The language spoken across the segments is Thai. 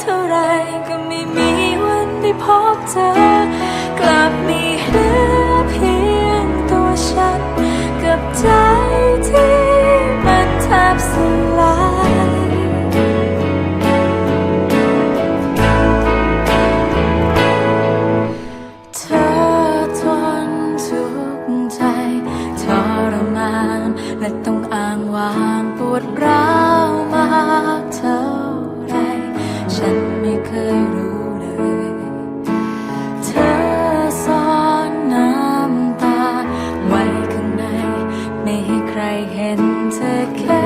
เท่าไรก็ไม่มีวันไดพบเจอกลับมีเหลือเพียงตัวฉัน กับใจที่มันแทบสลายเธอทนทุกข์ใจทรมาน และต้องอ้างว้างปวดร้าว take care.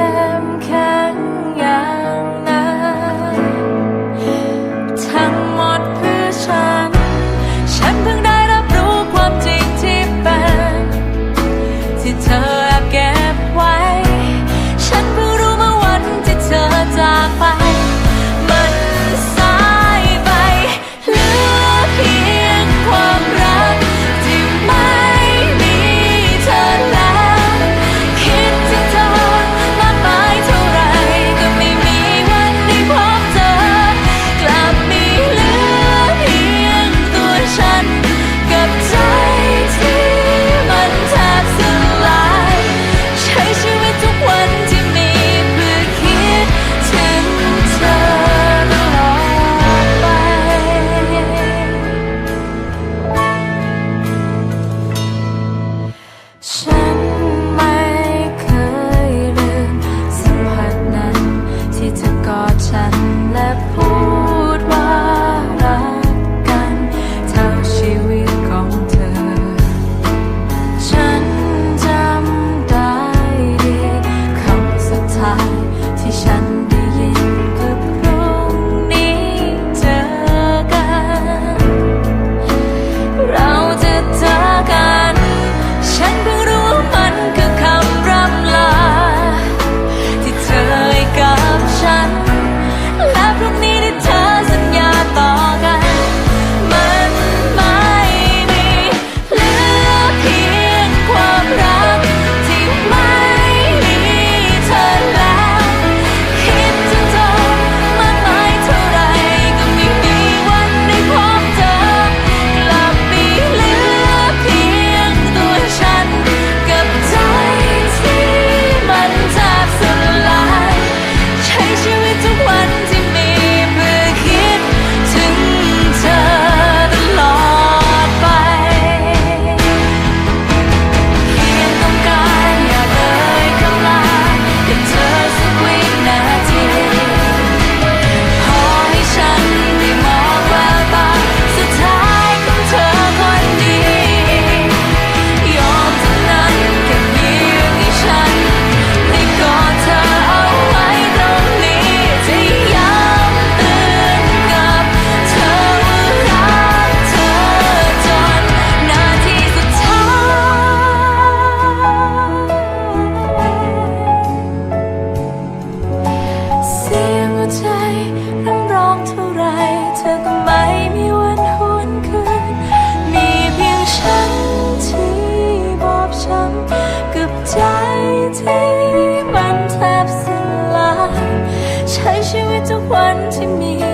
ชีวิตทุกวันที่มี